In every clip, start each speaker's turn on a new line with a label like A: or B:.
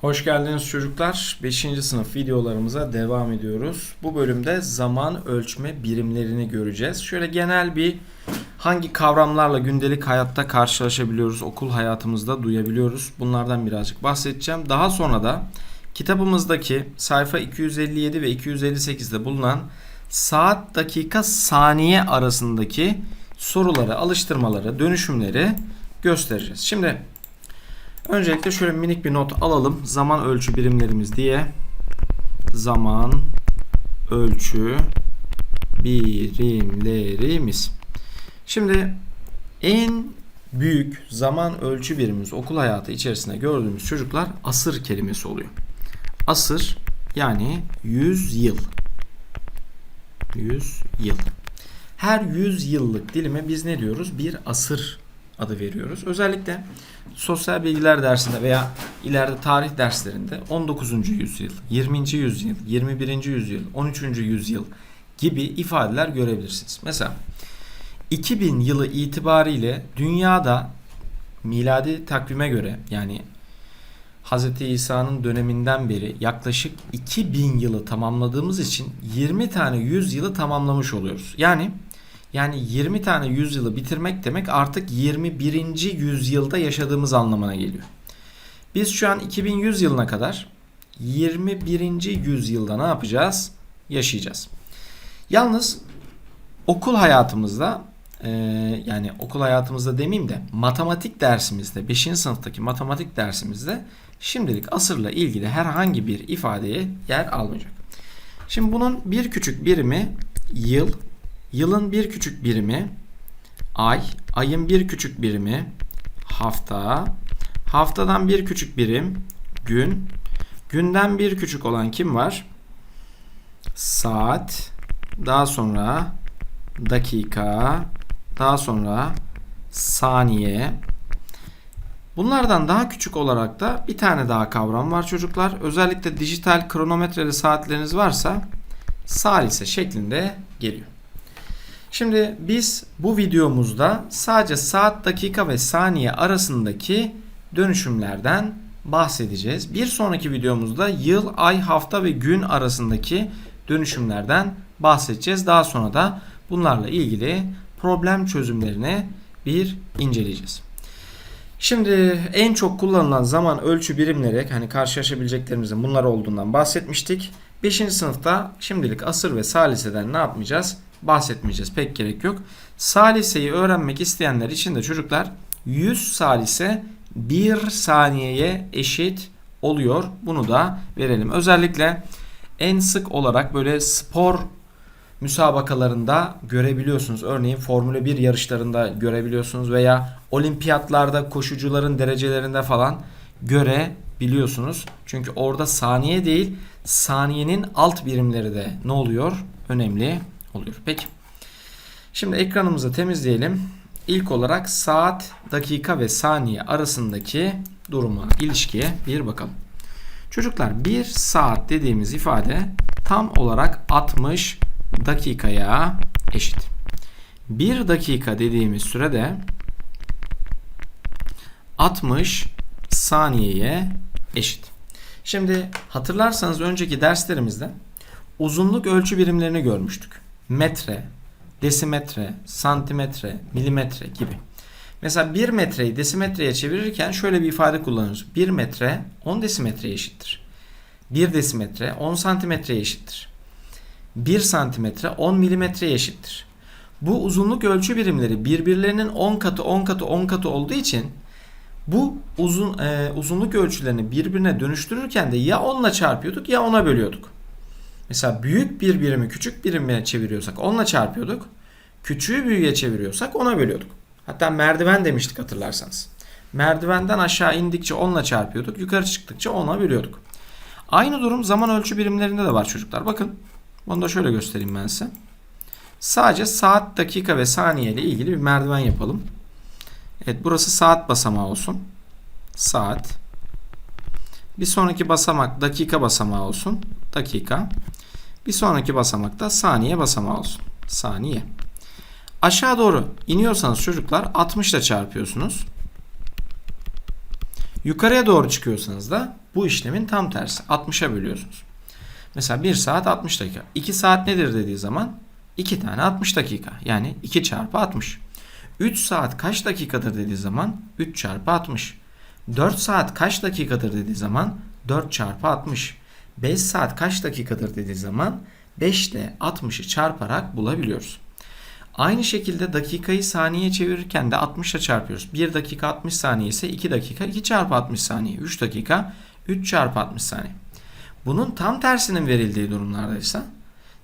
A: Hoş geldiniz çocuklar. 5. sınıf videolarımıza devam ediyoruz. Bu bölümde zaman ölçme birimlerini göreceğiz. Şöyle genel bir hangi kavramlarla gündelik hayatta karşılaşabiliyoruz, okul hayatımızda duyabiliyoruz. Bunlardan birazcık bahsedeceğim. Daha sonra da kitabımızdaki sayfa 257 ve 258'de bulunan saat, dakika, saniye arasındaki soruları, alıştırmaları, dönüşümleri göstereceğiz. Şimdi Öncelikle şöyle minik bir not alalım. Zaman ölçü birimlerimiz diye. Zaman ölçü birimlerimiz. Şimdi en büyük zaman ölçü birimimiz okul hayatı içerisinde gördüğümüz çocuklar asır kelimesi oluyor. Asır yani 100 yıl. 100 yıl. Her 100 yıllık dilime biz ne diyoruz? Bir asır adı veriyoruz. Özellikle sosyal bilgiler dersinde veya ileride tarih derslerinde 19. yüzyıl, 20. yüzyıl, 21. yüzyıl, 13. yüzyıl gibi ifadeler görebilirsiniz. Mesela 2000 yılı itibariyle dünyada miladi takvime göre yani Hz. İsa'nın döneminden beri yaklaşık 2000 yılı tamamladığımız için 20 tane 100 yılı tamamlamış oluyoruz. Yani yani 20 tane yüzyılı bitirmek demek artık 21. yüzyılda yaşadığımız anlamına geliyor. Biz şu an 2100 yılına kadar 21. yüzyılda ne yapacağız? Yaşayacağız. Yalnız okul hayatımızda e, yani okul hayatımızda demeyeyim de matematik dersimizde 5. sınıftaki matematik dersimizde şimdilik asırla ilgili herhangi bir ifadeye yer almayacak. Şimdi bunun bir küçük birimi yıl, Yılın bir küçük birimi ay, ayın bir küçük birimi hafta, haftadan bir küçük birim gün, günden bir küçük olan kim var? Saat, daha sonra dakika, daha sonra saniye. Bunlardan daha küçük olarak da bir tane daha kavram var çocuklar. Özellikle dijital kronometreli saatleriniz varsa salise şeklinde geliyor. Şimdi biz bu videomuzda sadece saat, dakika ve saniye arasındaki dönüşümlerden bahsedeceğiz. Bir sonraki videomuzda yıl, ay, hafta ve gün arasındaki dönüşümlerden bahsedeceğiz. Daha sonra da bunlarla ilgili problem çözümlerini bir inceleyeceğiz. Şimdi en çok kullanılan zaman ölçü birimleri hani karşılaşabileceklerimizin bunlar olduğundan bahsetmiştik. 5. sınıfta şimdilik asır ve saliseden ne yapmayacağız? Bahsetmeyeceğiz. Pek gerek yok. Saliseyi öğrenmek isteyenler için de çocuklar 100 salise 1 saniyeye eşit oluyor. Bunu da verelim. Özellikle en sık olarak böyle spor müsabakalarında görebiliyorsunuz. Örneğin Formula 1 yarışlarında görebiliyorsunuz veya olimpiyatlarda koşucuların derecelerinde falan görebiliyorsunuz. Çünkü orada saniye değil saniyenin alt birimleri de ne oluyor? Önemli oluyor. Peki. Şimdi ekranımızı temizleyelim. İlk olarak saat, dakika ve saniye arasındaki duruma, ilişkiye bir bakalım. Çocuklar bir saat dediğimiz ifade tam olarak 60 dakikaya eşit. Bir dakika dediğimiz sürede 60 saniyeye eşit. Şimdi hatırlarsanız önceki derslerimizde uzunluk ölçü birimlerini görmüştük metre, desimetre, santimetre, milimetre gibi. Mesela 1 metreyi desimetreye çevirirken şöyle bir ifade kullanıyoruz. 1 metre 10 desimetreye eşittir. 1 desimetre 10 santimetreye eşittir. 1 santimetre 10 milimetreye eşittir. Bu uzunluk ölçü birimleri birbirlerinin 10 katı 10 katı 10 katı olduğu için bu uzun e, uzunluk ölçülerini birbirine dönüştürürken de ya 10'la çarpıyorduk ya 10'a bölüyorduk. Mesela büyük bir birimi küçük birime çeviriyorsak onunla çarpıyorduk. Küçüğü büyüğe çeviriyorsak ona bölüyorduk. Hatta merdiven demiştik hatırlarsanız. Merdivenden aşağı indikçe onunla çarpıyorduk. Yukarı çıktıkça ona bölüyorduk. Aynı durum zaman ölçü birimlerinde de var çocuklar. Bakın bunu da şöyle göstereyim ben size. Sadece saat, dakika ve saniye ile ilgili bir merdiven yapalım. Evet burası saat basamağı olsun. Saat. Bir sonraki basamak dakika basamağı olsun. Dakika. Bir sonraki basamakta saniye basamağı olsun. Saniye. Aşağı doğru iniyorsanız çocuklar 60 ile çarpıyorsunuz. Yukarıya doğru çıkıyorsanız da Bu işlemin tam tersi. 60'a bölüyorsunuz. Mesela 1 saat 60 dakika. 2 saat nedir dediği zaman 2 tane 60 dakika. Yani 2 çarpı 60. 3 saat kaç dakikadır dediği zaman 3 çarpı 60. 4 saat kaç dakikadır dediği zaman 4 çarpı 60. 5 saat kaç dakikadır dediği zaman 5 ile 60'ı çarparak bulabiliyoruz. Aynı şekilde dakikayı saniye çevirirken de 60 ile çarpıyoruz. 1 dakika 60 saniye ise 2 dakika 2 çarpı 60 saniye. 3 dakika 3 çarpı 60 saniye. Bunun tam tersinin verildiği durumlardaysa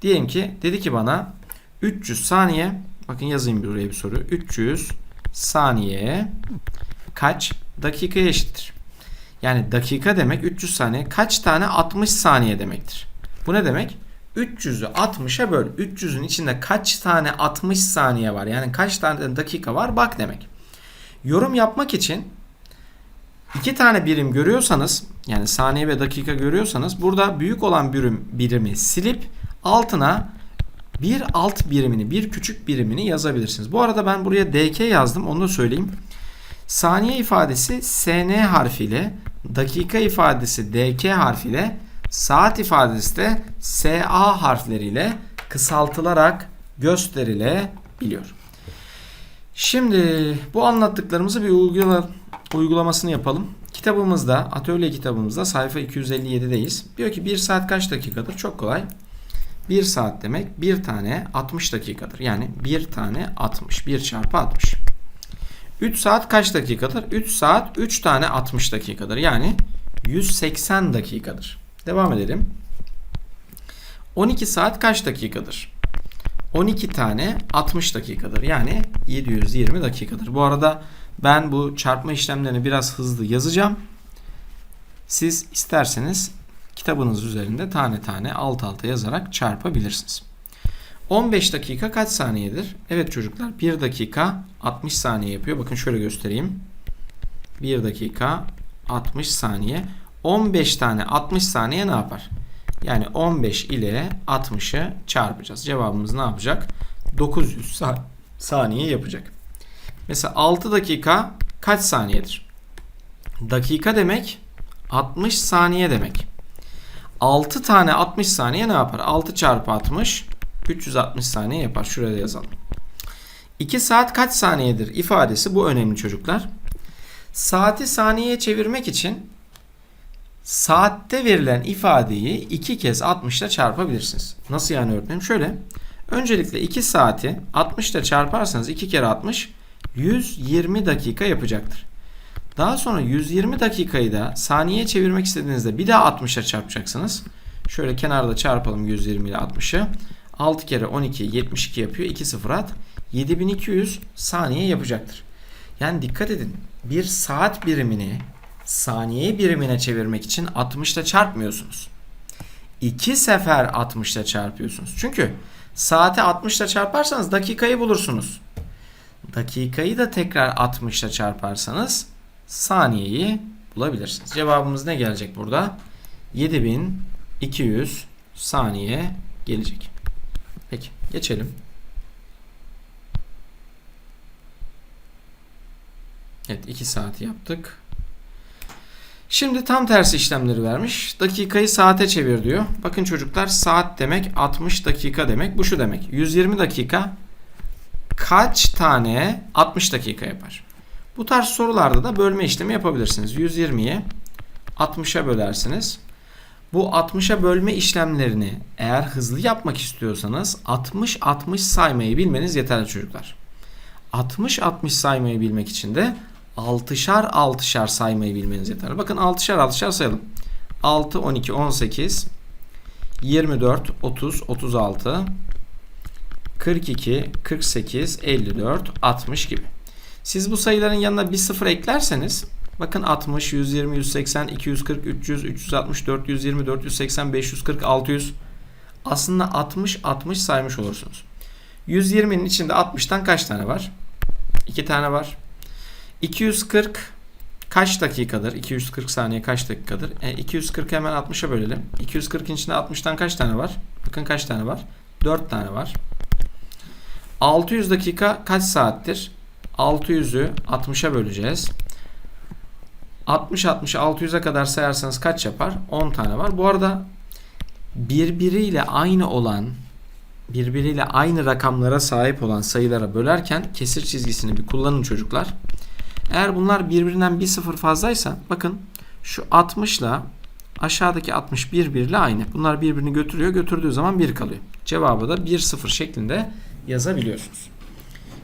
A: diyelim ki dedi ki bana 300 saniye bakın yazayım buraya bir soru. 300 saniye kaç dakikaya eşittir? Yani dakika demek 300 saniye kaç tane 60 saniye demektir. Bu ne demek? 300'ü 60'a böl. 300'ün içinde kaç tane 60 saniye var? Yani kaç tane dakika var? Bak demek. Yorum yapmak için iki tane birim görüyorsanız yani saniye ve dakika görüyorsanız burada büyük olan birim birimi silip altına bir alt birimini, bir küçük birimini yazabilirsiniz. Bu arada ben buraya dk yazdım. Onu da söyleyeyim. Saniye ifadesi sn harfiyle, dakika ifadesi dk harfiyle, saat ifadesi de sa harfleriyle kısaltılarak gösterilebiliyor. Şimdi bu anlattıklarımızı bir uygula, uygulamasını yapalım. Kitabımızda, atölye kitabımızda sayfa 257'deyiz. Diyor ki 1 saat kaç dakikadır? Çok kolay. 1 saat demek 1 tane 60 dakikadır. Yani 1 tane 60. 1 çarpı 60. 3 saat kaç dakikadır? 3 saat 3 tane 60 dakikadır. Yani 180 dakikadır. Devam edelim. 12 saat kaç dakikadır? 12 tane 60 dakikadır. Yani 720 dakikadır. Bu arada ben bu çarpma işlemlerini biraz hızlı yazacağım. Siz isterseniz kitabınız üzerinde tane tane alt alta yazarak çarpabilirsiniz. 15 dakika kaç saniyedir? Evet çocuklar 1 dakika 60 saniye yapıyor. Bakın şöyle göstereyim. 1 dakika 60 saniye. 15 tane 60 saniye ne yapar? Yani 15 ile 60'ı çarpacağız. Cevabımız ne yapacak? 900 saniye yapacak. Mesela 6 dakika kaç saniyedir? Dakika demek 60 saniye demek. 6 tane 60 saniye ne yapar? 6 çarpı 60 360 saniye yapar. Şuraya yazalım. 2 saat kaç saniyedir ifadesi bu önemli çocuklar. Saati saniyeye çevirmek için saatte verilen ifadeyi 2 kez 60 ile çarpabilirsiniz. Nasıl yani öğretmenim? Şöyle. Öncelikle 2 saati 60 ile çarparsanız 2 kere 60 120 dakika yapacaktır. Daha sonra 120 dakikayı da saniye çevirmek istediğinizde bir daha 60 ile çarpacaksınız. Şöyle kenarda çarpalım 120 ile 60'ı. 6 kere 12 72 yapıyor. 2 sıfır at. 7200 saniye yapacaktır. Yani dikkat edin. Bir saat birimini saniye birimine çevirmek için 60 ile çarpmıyorsunuz. 2 sefer 60 ile çarpıyorsunuz. Çünkü saate 60 ile çarparsanız dakikayı bulursunuz. Dakikayı da tekrar 60 ile çarparsanız saniyeyi bulabilirsiniz. Cevabımız ne gelecek burada? 7200 saniye gelecek. Peki geçelim. Evet 2 saat yaptık. Şimdi tam tersi işlemleri vermiş. Dakikayı saate çevir diyor. Bakın çocuklar saat demek 60 dakika demek. Bu şu demek. 120 dakika kaç tane 60 dakika yapar? Bu tarz sorularda da bölme işlemi yapabilirsiniz. 120'yi 60'a bölersiniz. Bu 60'a bölme işlemlerini eğer hızlı yapmak istiyorsanız 60-60 saymayı bilmeniz yeterli çocuklar. 60-60 saymayı bilmek için de 6'şar 6'şar saymayı bilmeniz yeterli. Bakın 6'şar 6'şar sayalım. 6, 12, 18, 24, 30, 36, 42, 48, 54, 60 gibi. Siz bu sayıların yanına bir sıfır eklerseniz bakın 60, 120, 180, 240, 300, 360, 420, 480, 540, 600 aslında 60, 60 saymış olursunuz. 120'nin içinde 60'tan kaç tane var? 2 tane var. 240 kaç dakikadır? 240 saniye kaç dakikadır? E, 240 hemen 60'a bölelim. 240'in içinde 60'tan kaç tane var? Bakın kaç tane var? 4 tane var. 600 dakika kaç saattir? 600'ü 60'a böleceğiz. 60 60 600'e kadar sayarsanız kaç yapar? 10 tane var. Bu arada birbiriyle aynı olan birbiriyle aynı rakamlara sahip olan sayılara bölerken kesir çizgisini bir kullanın çocuklar. Eğer bunlar birbirinden bir sıfır fazlaysa bakın şu 60 ile aşağıdaki 60 birbiriyle aynı. Bunlar birbirini götürüyor. Götürdüğü zaman 1 kalıyor. Cevabı da 1 0 şeklinde yazabiliyorsunuz.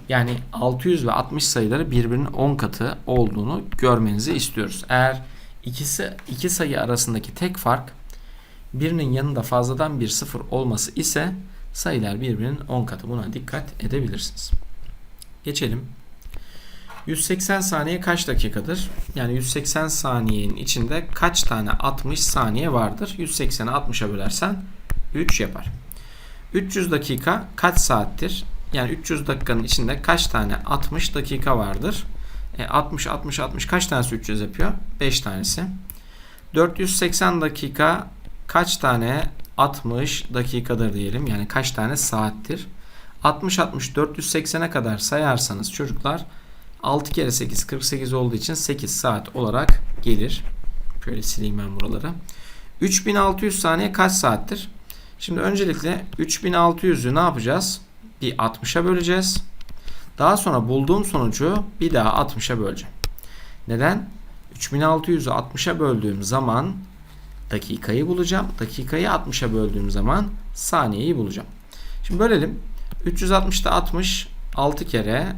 A: Yani 600 ve 60 sayıları birbirinin 10 katı olduğunu görmenizi istiyoruz. Eğer ikisi iki sayı arasındaki tek fark birinin yanında fazladan bir sıfır olması ise sayılar birbirinin 10 katı. Buna dikkat edebilirsiniz. Geçelim. 180 saniye kaç dakikadır? Yani 180 saniyenin içinde kaç tane 60 saniye vardır? 180'i 60'a bölersen 3 yapar. 300 dakika kaç saattir? Yani 300 dakikanın içinde kaç tane 60 dakika vardır? E, 60 60 60 kaç tanesi 300 yapıyor? 5 tanesi. 480 dakika kaç tane 60 dakikadır diyelim. Yani kaç tane saattir? 60 60 480'e kadar sayarsanız çocuklar 6 kere 8 48 olduğu için 8 saat olarak gelir. Şöyle sileyim ben buraları. 3600 saniye kaç saattir? Şimdi öncelikle 3600'ü ne yapacağız? Bir 60'a böleceğiz. Daha sonra bulduğum sonucu bir daha 60'a böleceğim. Neden? 3600'ü 60'a böldüğüm zaman dakikayı bulacağım. Dakikayı 60'a böldüğüm zaman saniyeyi bulacağım. Şimdi bölelim. 360'da 60 6 kere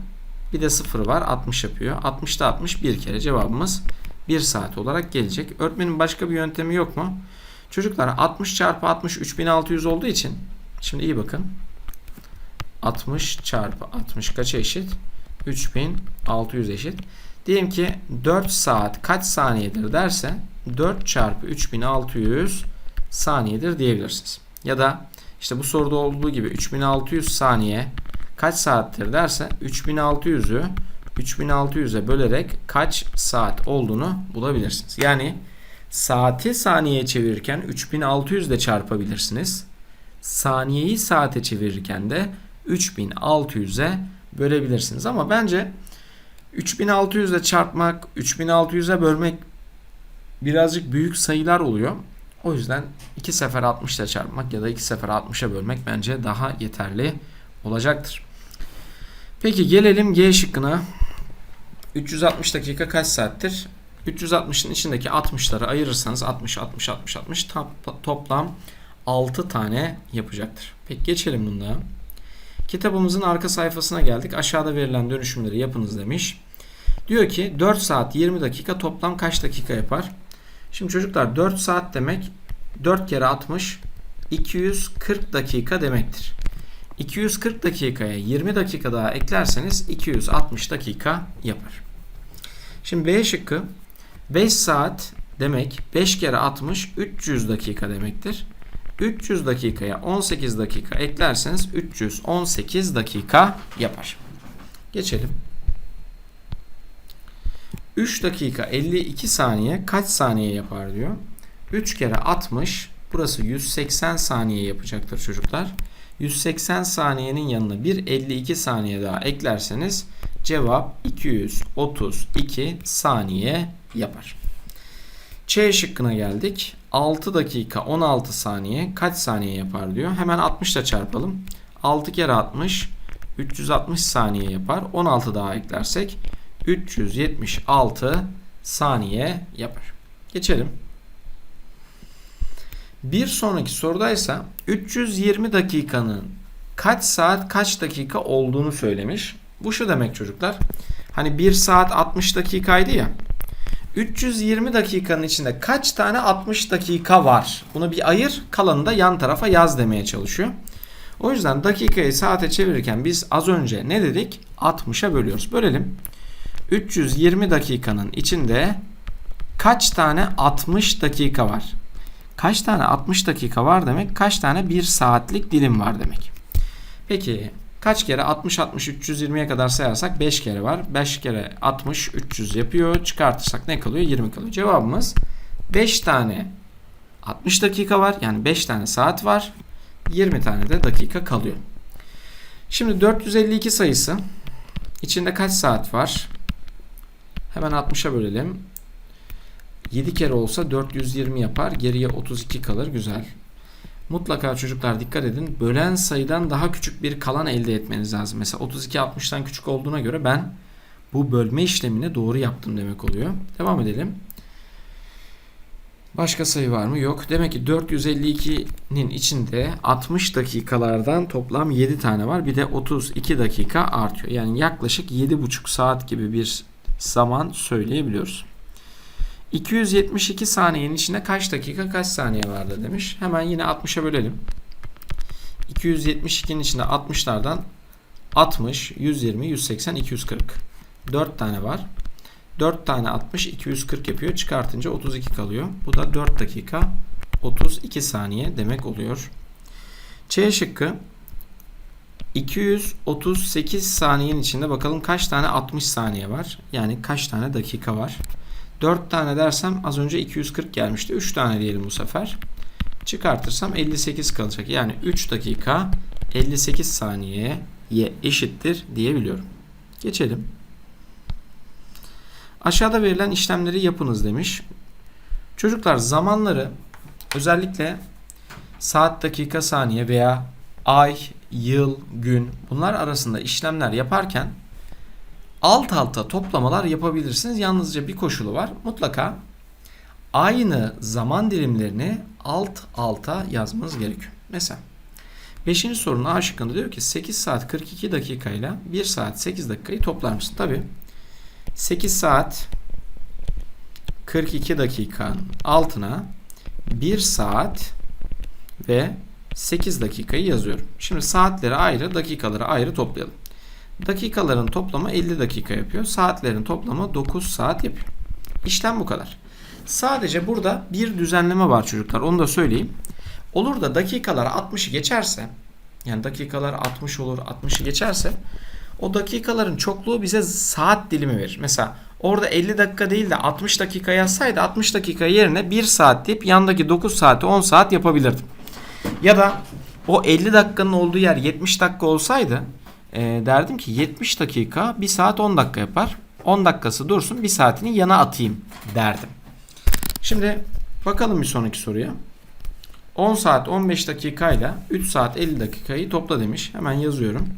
A: bir de 0 var 60 yapıyor. 60'da 60 bir kere cevabımız 1 saat olarak gelecek. Öğretmenin başka bir yöntemi yok mu? Çocuklar 60 çarpı 60 3600 olduğu için şimdi iyi bakın. 60 çarpı 60 kaça eşit? 3600 eşit. Diyelim ki 4 saat kaç saniyedir derse 4 çarpı 3600 saniyedir diyebilirsiniz. Ya da işte bu soruda olduğu gibi 3600 saniye kaç saattir derse 3600'ü 3600'e bölerek kaç saat olduğunu bulabilirsiniz. Yani saati saniyeye çevirirken 3600 ile çarpabilirsiniz. Saniyeyi saate çevirirken de 3600'e bölebilirsiniz. Ama bence 3600 ile çarpmak, 3600'e bölmek birazcık büyük sayılar oluyor. O yüzden iki sefer 60 ile çarpmak ya da iki sefer 60'a bölmek bence daha yeterli olacaktır. Peki gelelim G şıkkına. 360 dakika kaç saattir? 360'ın içindeki 60'ları ayırırsanız 60 60 60 60 toplam 6 tane yapacaktır. Peki geçelim bunda. Kitabımızın arka sayfasına geldik. Aşağıda verilen dönüşümleri yapınız demiş. Diyor ki 4 saat 20 dakika toplam kaç dakika yapar? Şimdi çocuklar 4 saat demek 4 kere 60 240 dakika demektir. 240 dakikaya 20 dakika daha eklerseniz 260 dakika yapar. Şimdi B şıkkı 5 saat demek 5 kere 60 300 dakika demektir. 300 dakikaya 18 dakika eklerseniz 318 dakika yapar. Geçelim. 3 dakika 52 saniye kaç saniye yapar diyor. 3 kere 60 burası 180 saniye yapacaktır çocuklar. 180 saniyenin yanına bir 52 saniye daha eklerseniz cevap 232 saniye yapar. Ç şıkkına geldik. 6 dakika 16 saniye kaç saniye yapar diyor. Hemen 60 ile çarpalım. 6 kere 60 360 saniye yapar. 16 daha eklersek 376 saniye yapar. Geçelim. Bir sonraki sorudaysa 320 dakikanın kaç saat kaç dakika olduğunu söylemiş. Bu şu demek çocuklar. Hani 1 saat 60 dakikaydı ya. 320 dakikanın içinde kaç tane 60 dakika var? Bunu bir ayır, kalanını da yan tarafa yaz demeye çalışıyor. O yüzden dakikayı saate çevirirken biz az önce ne dedik? 60'a bölüyoruz. Bölelim. 320 dakikanın içinde kaç tane 60 dakika var? Kaç tane 60 dakika var demek? Kaç tane 1 saatlik dilim var demek. Peki kaç kere 60 60 320'ye kadar sayarsak 5 kere var. 5 kere 60 300 yapıyor. Çıkartırsak ne kalıyor? 20 kalıyor. Cevabımız 5 tane 60 dakika var. Yani 5 tane saat var. 20 tane de dakika kalıyor. Şimdi 452 sayısı içinde kaç saat var? Hemen 60'a bölelim. 7 kere olsa 420 yapar. Geriye 32 kalır. Güzel. Mutlaka çocuklar dikkat edin. Bölen sayıdan daha küçük bir kalan elde etmeniz lazım. Mesela 32 60'tan küçük olduğuna göre ben bu bölme işlemini doğru yaptım demek oluyor. Devam edelim. Başka sayı var mı? Yok. Demek ki 452'nin içinde 60 dakikalardan toplam 7 tane var. Bir de 32 dakika artıyor. Yani yaklaşık 7,5 saat gibi bir zaman söyleyebiliyoruz. 272 saniyenin içinde kaç dakika kaç saniye vardı demiş. Hemen yine 60'a bölelim. 272'nin içinde 60'lardan 60, 120, 180, 240. 4 tane var. 4 tane 60 240 yapıyor. Çıkartınca 32 kalıyor. Bu da 4 dakika 32 saniye demek oluyor. C şıkkı 238 saniyenin içinde bakalım kaç tane 60 saniye var. Yani kaç tane dakika var. 4 tane dersem az önce 240 gelmişti. 3 tane diyelim bu sefer. Çıkartırsam 58 kalacak. Yani 3 dakika 58 saniyeye eşittir diyebiliyorum. Geçelim. Aşağıda verilen işlemleri yapınız demiş. Çocuklar zamanları özellikle saat, dakika, saniye veya ay, yıl, gün bunlar arasında işlemler yaparken alt alta toplamalar yapabilirsiniz. Yalnızca bir koşulu var. Mutlaka aynı zaman dilimlerini alt alta yazmanız gerekiyor. Mesela 5. sorunun A şıkkında diyor ki 8 saat 42 dakika ile 1 saat 8 dakikayı toplar mısın? Tabii 8 saat 42 dakikanın altına 1 saat ve 8 dakikayı yazıyorum. Şimdi saatleri ayrı, dakikaları ayrı toplayalım. Dakikaların toplamı 50 dakika yapıyor. Saatlerin toplamı 9 saat yapıyor. İşlem bu kadar. Sadece burada bir düzenleme var çocuklar. Onu da söyleyeyim. Olur da dakikalar 60'ı geçerse yani dakikalar 60 olur 60'ı geçerse o dakikaların çokluğu bize saat dilimi verir. Mesela orada 50 dakika değil de 60 dakika yazsaydı 60 dakika yerine 1 saat deyip yandaki 9 saati 10 saat yapabilirdim. Ya da o 50 dakikanın olduğu yer 70 dakika olsaydı e, derdim ki 70 dakika 1 saat 10 dakika yapar. 10 dakikası dursun 1 saatini yana atayım derdim. Şimdi bakalım bir sonraki soruya. 10 saat 15 dakikayla 3 saat 50 dakikayı topla demiş. Hemen yazıyorum.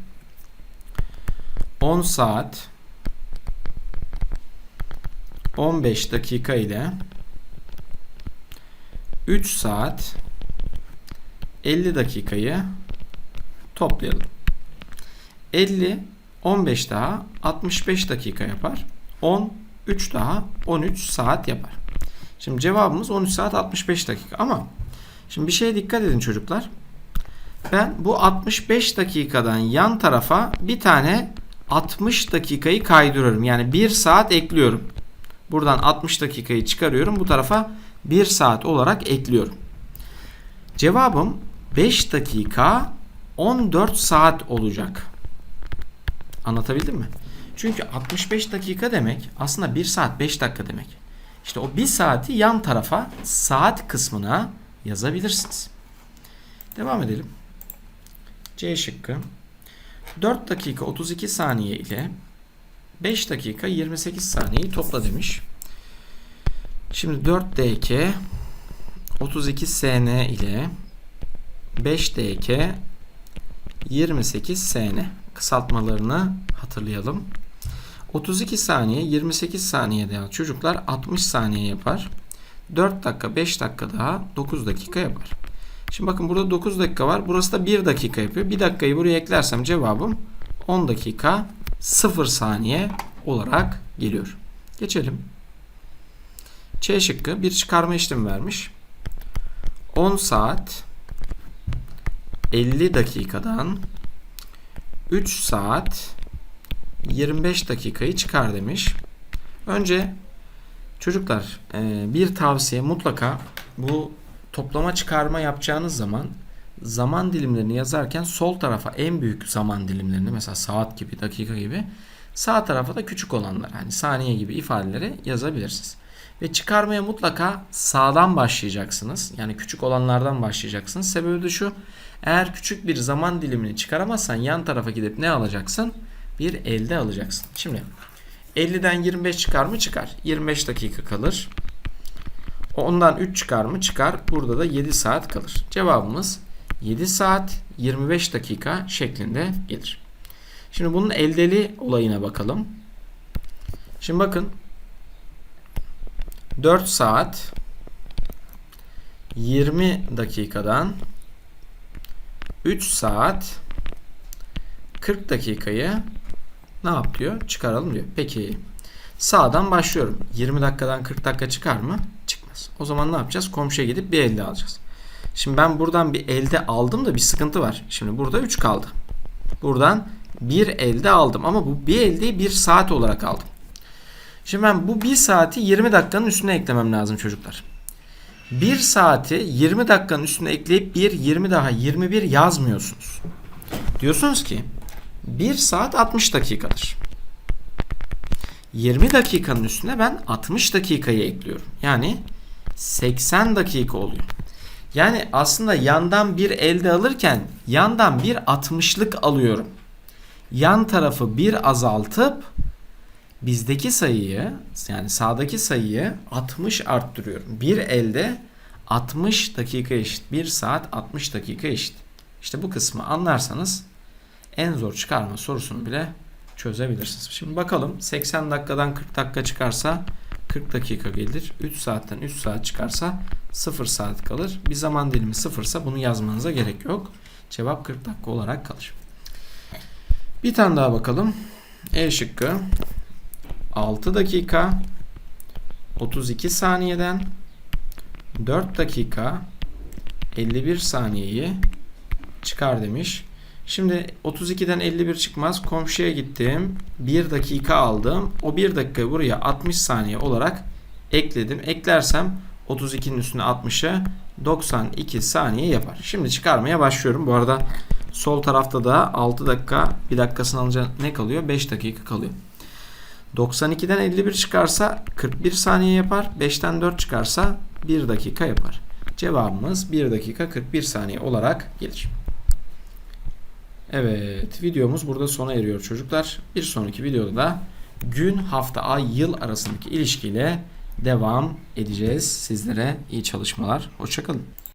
A: 10 saat 15 dakika ile 3 saat 50 dakikayı toplayalım. 50 15 daha 65 dakika yapar. 10 3 daha 13 saat yapar. Şimdi cevabımız 13 saat 65 dakika ama şimdi bir şeye dikkat edin çocuklar. Ben bu 65 dakikadan yan tarafa bir tane 60 dakikayı kaydırıyorum. Yani 1 saat ekliyorum. Buradan 60 dakikayı çıkarıyorum. Bu tarafa 1 saat olarak ekliyorum. Cevabım 5 dakika 14 saat olacak. Anlatabildim mi? Çünkü 65 dakika demek aslında 1 saat 5 dakika demek. İşte o 1 saati yan tarafa saat kısmına yazabilirsiniz. Devam edelim. C şıkkı. 4 dakika 32 saniye ile 5 dakika 28 saniyeyi topla demiş. Şimdi 4 dk 32 sn ile 5 dk 28 sn kısaltmalarını hatırlayalım. 32 saniye 28 saniyede çocuklar 60 saniye yapar. 4 dakika 5 dakika daha 9 dakika yapar. Şimdi bakın burada 9 dakika var. Burası da 1 dakika yapıyor. 1 dakikayı buraya eklersem cevabım 10 dakika 0 saniye olarak geliyor. Geçelim. Ç şıkkı bir çıkarma işlemi vermiş. 10 saat 50 dakikadan 3 saat 25 dakikayı çıkar demiş. Önce çocuklar bir tavsiye mutlaka bu toplama çıkarma yapacağınız zaman zaman dilimlerini yazarken sol tarafa en büyük zaman dilimlerini mesela saat gibi, dakika gibi sağ tarafa da küçük olanlar hani saniye gibi ifadeleri yazabilirsiniz. Ve çıkarmaya mutlaka sağdan başlayacaksınız. Yani küçük olanlardan başlayacaksınız. Sebebi de şu. Eğer küçük bir zaman dilimini çıkaramazsan yan tarafa gidip ne alacaksın? Bir elde alacaksın. Şimdi 50'den 25 çıkar mı? Çıkar. 25 dakika kalır. Ondan 3 çıkar mı? Çıkar. Burada da 7 saat kalır. Cevabımız 7 saat 25 dakika şeklinde gelir. Şimdi bunun eldeli olayına bakalım. Şimdi bakın 4 saat 20 dakikadan 3 saat 40 dakikayı ne yap diyor? Çıkaralım diyor. Peki sağdan başlıyorum. 20 dakikadan 40 dakika çıkar mı? Çıkmaz. O zaman ne yapacağız? Komşuya gidip bir elde alacağız. Şimdi ben buradan bir elde aldım da bir sıkıntı var. Şimdi burada 3 kaldı. Buradan bir elde aldım ama bu bir eldeyi bir saat olarak aldım. Şimdi ben bu bir saati 20 dakikanın üstüne eklemem lazım çocuklar. 1 saati 20 dakikanın üstüne ekleyip 1 20 daha 21 yazmıyorsunuz. Diyorsunuz ki 1 saat 60 dakikadır. 20 dakikanın üstüne ben 60 dakikayı ekliyorum. Yani 80 dakika oluyor. Yani aslında yandan bir elde alırken yandan bir 60'lık alıyorum. Yan tarafı bir azaltıp bizdeki sayıyı yani sağdaki sayıyı 60 arttırıyorum. Bir elde 60 dakika eşit. 1 saat 60 dakika eşit. İşte bu kısmı anlarsanız en zor çıkarma sorusunu bile çözebilirsiniz. Şimdi bakalım 80 dakikadan 40 dakika çıkarsa 40 dakika gelir. 3 saatten 3 saat çıkarsa 0 saat kalır. Bir zaman dilimi 0 ise bunu yazmanıza gerek yok. Cevap 40 dakika olarak kalır. Bir tane daha bakalım. E şıkkı 6 dakika 32 saniyeden 4 dakika 51 saniyeyi çıkar demiş. Şimdi 32'den 51 çıkmaz. Komşuya gittim. 1 dakika aldım. O 1 dakika buraya 60 saniye olarak ekledim. Eklersem 32'nin üstüne 60'ı 92 saniye yapar. Şimdi çıkarmaya başlıyorum. Bu arada sol tarafta da 6 dakika 1 dakikasını alınca ne kalıyor? 5 dakika kalıyor. 92'den 51 çıkarsa 41 saniye yapar. 5'ten 4 çıkarsa 1 dakika yapar. Cevabımız 1 dakika 41 saniye olarak gelir. Evet videomuz burada sona eriyor çocuklar. Bir sonraki videoda da gün, hafta, ay, yıl arasındaki ilişkiyle devam edeceğiz. Sizlere iyi çalışmalar. Hoşçakalın.